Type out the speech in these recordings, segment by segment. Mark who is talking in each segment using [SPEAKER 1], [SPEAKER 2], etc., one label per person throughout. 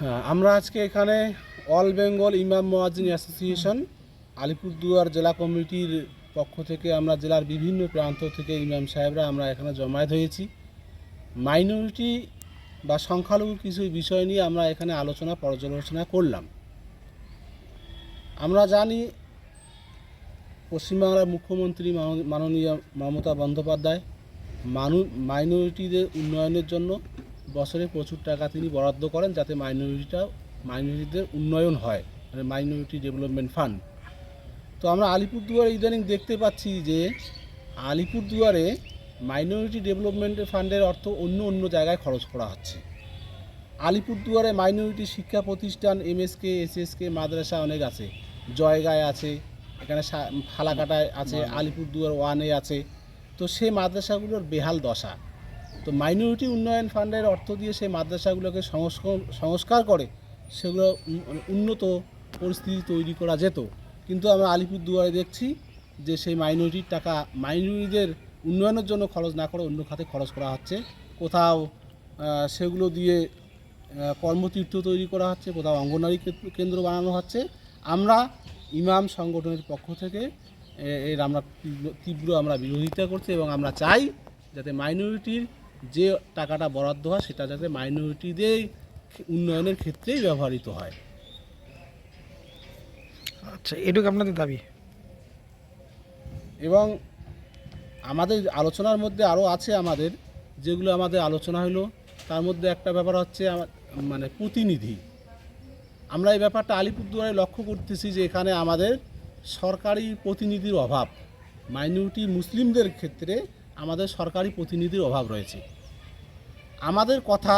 [SPEAKER 1] হ্যাঁ আমরা আজকে এখানে অল বেঙ্গল ইমাম মোয়াজিন অ্যাসোসিয়েশন, আলিপুরদুয়ার জেলা কমিটির পক্ষ থেকে আমরা জেলার বিভিন্ন প্রান্ত থেকে ইমাম সাহেবরা আমরা এখানে জমায়েত হয়েছি। মাইনরিটি বা সংখ্যালঘু কিছু বিষয় নিয়ে আমরা এখানে আলোচনা, পর্যালোচনা করলাম। আমরা জানি পশ্চিমবাংলার মুখ্যমন্ত্রী মাননীয়- মাননীয় মমতা বন্দ্যোপাধ্যায়, মানু, মাইনরিটিদের উন্নয়নের জন্য বছরে প্রচুর টাকা তিনি বরাদ্দ করেন যাতে মাইনরিটিটা মাইনরিটিদের উন্নয়ন হয় মানে মাইনরিটি ডেভেলপমেন্ট ফান্ড তো আমরা আলিপুরদুয়ারে ইদানিং দেখতে পাচ্ছি যে আলিপুরদুয়ারে মাইনরিটি ডেভেলপমেন্ট ফান্ডের অর্থ অন্য অন্য জায়গায় খরচ করা হচ্ছে। আলিপুরদুয়ারে মাইনরিটি শিক্ষা প্রতিষ্ঠান এমএসকে এসএসকে মাদ্রাসা অনেক আছে। জয়গায় আছে এখানে ফালাকাটায় আছে আলিপুরদুয়ার ওয়ানে আছে। তো সেই মাদ্রাসাগুলোর বেহাল দশা। তো মাইনরিটি উন্নয়ন ফান্ডের অর্থ দিয়ে সেই মাদ্রাসাগুলোকে সংস্কার সংস্কার করে সেগুলো উন্নত পরিস্থিতি তৈরি করা যেত। কিন্তু আমরা আলিপুরদুয়ারে দেখছি যে সেই মাইনরিটির টাকা মাইনরিটিদের উন্নয়নের জন্য খরচ না করে অন্য খাতে খরচ করা হচ্ছে। কোথাও সেগুলো দিয়ে কর্মতীর্থ তৈরি করা হচ্ছে, কোথাও অঙ্গনারী কেন্দ্র- বানানো হচ্ছে। আমরা ইমাম সংগঠনের পক্ষ থেকে এর আমরা তীব্র আমরা বিরোধিতা করছি এবং আমরা চাই যাতে মাইনরিটির যে টাকাটা বরাদ্দ হয় সেটা যাতে মাইনরিটিদের উন্নয়নের ক্ষেত্রেই ব্যবহৃত হয়।
[SPEAKER 2] আচ্ছা এটুকু আপনাদের দাবি?
[SPEAKER 1] এবং আমাদের আলোচনার মধ্যে আরও আছে আমাদের যেগুলো আমাদের আলোচনা হলো তার মধ্যে একটা ব্যাপার হচ্ছে মানে প্রতিনিধি। আমরা এই ব্যাপারটা আলিপুরদুয়ারে লক্ষ্য করতেছি যে এখানে আমাদের সরকারি প্রতিনিধির অভাব মাইনরিটি মুসলিমদের ক্ষেত্রে আমাদের সরকারি প্রতিনিধির অভাব রয়েছে। আমাদের কথা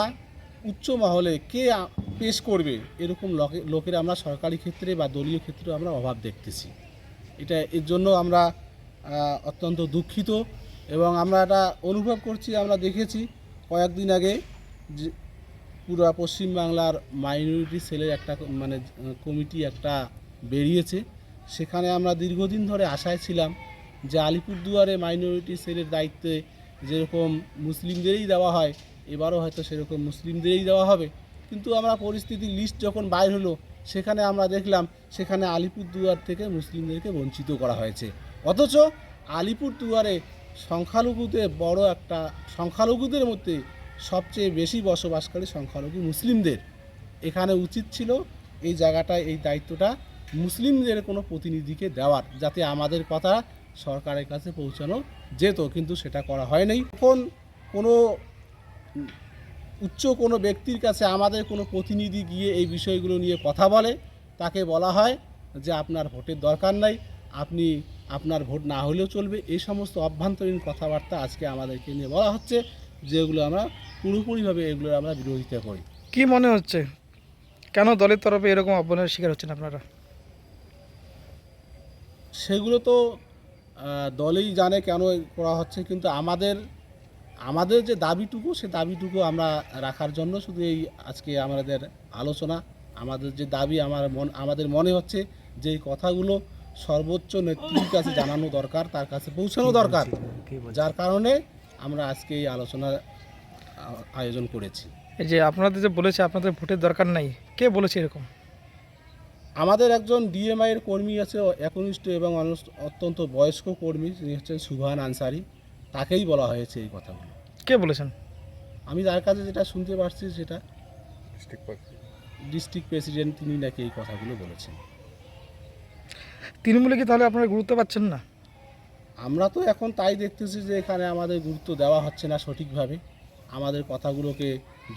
[SPEAKER 1] উচ্চ মহলে কে পেশ করবে এরকম লোকে, লোকের আমরা সরকারি ক্ষেত্রে বা দলীয় ক্ষেত্রে আমরা অভাব দেখতেছি। এটা এর জন্য আমরা অত্যন্ত দুঃখিত এবং আমরা এটা অনুভব করছি, আমরা দেখেছি কয়েকদিন আগে যে পুরো পশ্চিমবাংলার মাইনরিটি সেলের একটা মানে কমিটি একটা বেরিয়েছে। সেখানে আমরা দীর্ঘদিন ধরে আশায় ছিলাম যে আলিপুরদুয়ারে মাইনরিটি সেলের দায়িত্বে যেরকম মুসলিমদেরই দেওয়া হয় এবারও হয়তো সেরকম মুসলিমদেরই দেওয়া হবে। কিন্তু আমরা পরিস্থিতির লিস্ট যখন বাইর হলো, সেখানে আমরা দেখলাম, সেখানে আলিপুরদুয়ার থেকে মুসলিমদেরকে বঞ্চিত করা হয়েছে। অথচ আলিপুরদুয়ারে সংখ্যালঘুদের বড় একটা, সংখ্যালঘুদের মধ্যে সবচেয়ে বেশি বসবাসকারী সংখ্যালঘু মুসলিমদের। এখানে উচিত ছিল এই জায়গাটায়, এই দায়িত্বটা মুসলিমদের কোনো প্রতিনিধিকে দেওয়ার, যাতে আমাদের কথা সরকারের কাছে পৌঁছানো যেত, কিন্তু সেটা করা হয়নি। এখন কোনো উচ্চ কোনো ব্যক্তির কাছে আমাদের কোনো প্রতিনিধি গিয়ে এই বিষয়গুলো নিয়ে কথা বলে তাকে বলা হয় যে আপনার ভোটের দরকার নাই আপনি আপনার ভোট না হলেও চলবে। এই সমস্ত অভ্যন্তরীণ কথাবার্তা আজকে আমাদেরকে নিয়ে বলা হচ্ছে যেগুলো আমরা পুরোপুরিভাবে এগুলোর আমরা বিরোধিতা করি।
[SPEAKER 2] কি মনে হচ্ছে? কেন দলের তরফে এরকম অবমাননার শিকার হচ্ছেন আপনারা?
[SPEAKER 1] সেগুলো তো দলেই জানে কেন করা হচ্ছে কিন্তু আমাদের আমাদের যে দাবিটুকু সে দাবিটুকু আমরা রাখার জন্য শুধু এই আজকে আমাদের আলোচনা। আমাদের যে দাবি আমার মন আমাদের মনে হচ্ছে যে এই কথাগুলো সর্বোচ্চ নেতৃত্বের কাছে জানানো দরকার তার কাছে পৌঁছানো দরকার। যার কারণে আমরা আজকে এই আলোচনার আয়োজন করেছি।
[SPEAKER 2] এই যে আপনাদের যে বলেছে আপনাদের ভোটের দরকার নাই। কে বলেছে এরকম?
[SPEAKER 1] আমাদের একজন ডিএমআই এর কর্মী আছে একনিষ্ঠ এবং অত্যন্ত বয়স্ক কর্মী তিনি হচ্ছেন সুভান আনসারি। তাকেই বলা হয়েছে এই কথাগুলো।
[SPEAKER 2] কে বলেছেন?
[SPEAKER 1] আমি তার কাছে যেটা শুনতে পারছি সেটা ডিস্ট্রিক্ট প্রেসিডেন্ট তিনি নাকি এই কথাগুলো বলেছেন।
[SPEAKER 2] তৃণমূলে কি তাহলে আপনারা গুরুত্ব পাচ্ছেন না?
[SPEAKER 1] আমরা তো এখন তাই দেখতেছি যে এখানে আমাদের গুরুত্ব দেওয়া হচ্ছে না সঠিকভাবে। আমাদের কথাগুলোকে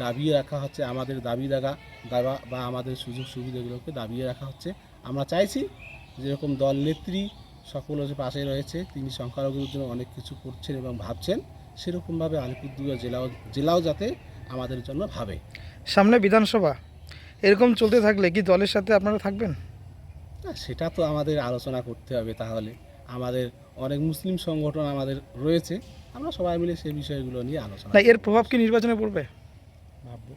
[SPEAKER 1] দাবিয়ে রাখা হচ্ছে আমাদের দাবি দাগা দাবা বা আমাদের সুযোগ সুবিধাগুলোকে দাবিয়ে রাখা হচ্ছে। আমরা চাইছি যেরকম দল নেত্রী সকল যে পাশে রয়েছে তিনি সংখ্যালঘুদের জন্য অনেক কিছু করছেন এবং ভাবছেন সেরকমভাবে আলিপুরদুয়ার জেলাও জেলাও যাতে আমাদের জন্য ভাবে।
[SPEAKER 2] সামনে বিধানসভা এরকম চলতে থাকলে কি দলের সাথে আপনারা থাকবেন?
[SPEAKER 1] না, সেটা তো আমাদের আলোচনা করতে হবে তাহলে। আমাদের অনেক মুসলিম সংগঠন আমাদের রয়েছে আমরা সবাই মিলে সেই বিষয়গুলো নিয়ে আলোচনা
[SPEAKER 2] না এর প্রভাব কি নির্বাচনে পড়বে?
[SPEAKER 1] ভাববো।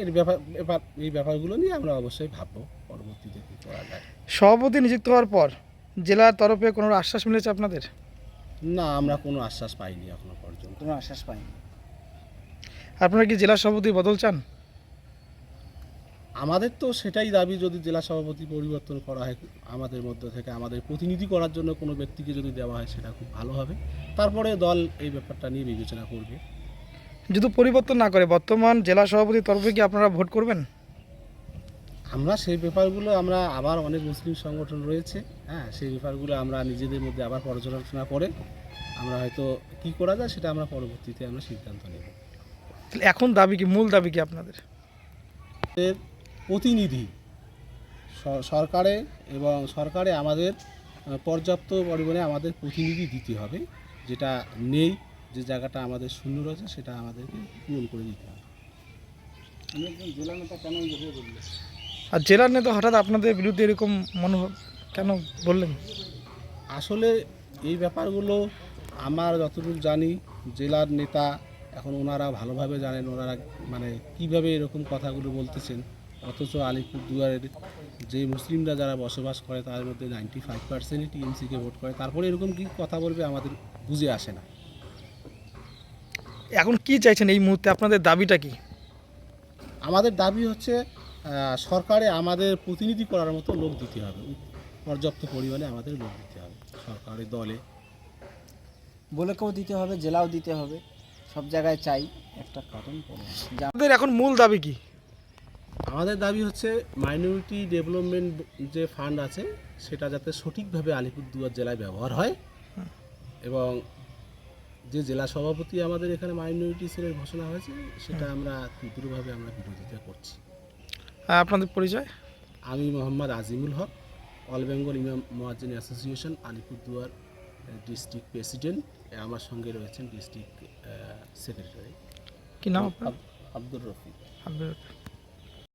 [SPEAKER 1] এর ব্যাপার ব্যাপার এই ব্যাপারগুলো নিয়ে আমরা অবশ্যই ভাববো পরবর্তীতে কী করা যায়।
[SPEAKER 2] সভাপতি নিযুক্ত হওয়ার পর জেলার তরফে কোনো আশ্বাস মিলেছে আপনাদের?
[SPEAKER 1] না আমরা কোনো আশ্বাস পাইনি এখনও পর্যন্ত।
[SPEAKER 3] কোনো আশ্বাস পাইনি।
[SPEAKER 2] আপনারা কি জেলা সভাপতি বদল চান?
[SPEAKER 1] আমাদের তো সেটাই দাবি যদি জেলা সভাপতি পরিবর্তন করা হয় আমাদের মধ্যে থেকে আমাদের প্রতিনিধি করার জন্য কোনো ব্যক্তিকে যদি দেওয়া হয় সেটা খুব ভালো হবে। তারপরে দল এই ব্যাপারটা নিয়ে বিবেচনা করবে।
[SPEAKER 2] যদি পরিবর্তন না করে বর্তমান জেলা সভাপতির তরফে কি আপনারা ভোট করবেন?
[SPEAKER 1] আমরা সেই ব্যাপারগুলো আমরা আবার অনেক মুসলিম সংগঠন রয়েছে হ্যাঁ সেই ব্যাপারগুলো আমরা নিজেদের মধ্যে আবার পর্যালোচনা করে আমরা হয়তো কি করা যায় সেটা আমরা পরবর্তীতে আমরা সিদ্ধান্ত নেব।
[SPEAKER 2] তাহলে এখন দাবি কি মূল দাবি কি আপনাদের?
[SPEAKER 1] প্রতিনিধি সরকারে এবং সরকারে আমাদের পর্যাপ্ত পরিমাণে আমাদের প্রতিনিধি দিতে হবে যেটা নেই যে জায়গাটা আমাদের শূন্য রয়েছে সেটা আমাদেরকে পূরণ করে দিতে হবে। জেলা নেতা কেন
[SPEAKER 2] আর জেলার নেতা হঠাৎ আপনাদের বিরুদ্ধে এরকম মনোভাব কেন বললেন?
[SPEAKER 1] আসলে এই ব্যাপারগুলো আমার যতটুকু জানি জেলার নেতা এখন ওনারা ভালোভাবে জানেন ওনারা মানে কীভাবে এরকম কথাগুলো বলতেছেন। অথচ আলিপুরদুয়ারের যে মুসলিমরা যারা বসবাস করে তার মধ্যে নাইনটি ফাইভ পার্সেন্টই টিএমসিকে ভোট করে। তারপরে এরকম কি কথা বলবে আমাদের বুঝে আসে না।
[SPEAKER 2] এখন কি চাইছেন এই মুহূর্তে? আপনাদের দাবিটা কি?
[SPEAKER 1] আমাদের দাবি হচ্ছে সরকারে আমাদের প্রতিনিধি করার মতো লোক দিতে হবে। পর্যাপ্ত পরিমাণে আমাদের লোক দিতে হবে সরকারের দলে।
[SPEAKER 3] বলেকেও দিতে হবে জেলাও দিতে হবে। সব জায়গায় চাই একটা কারণ
[SPEAKER 2] আমাদের এখন মূল দাবি কি?
[SPEAKER 1] আমাদের দাবি হচ্ছে মাইনরিটি ডেভেলপমেন্ট যে ফান্ড আছে সেটা যাতে সঠিকভাবে আলিপুরদুয়ার জেলায় ব্যবহার হয় এবং যে জেলা সভাপতি আমাদের এখানে মাইনরিটি সেলের ঘোষণা হয়েছে সেটা আমরা তীব্রভাবে আমরা বিরোধিতা করছি।
[SPEAKER 2] আপনাদের পরিচয়?
[SPEAKER 1] আমি Mohammad Azimul Haque all Bengal Imam Muazzin association Alipurduar district president. আমার সঙ্গে রয়েছেন ডিস্ট্রিক্ট সেক্রেটারি।
[SPEAKER 2] কি নাম
[SPEAKER 1] আব্দুর রফিক।
[SPEAKER 2] আব্দুর রফিক।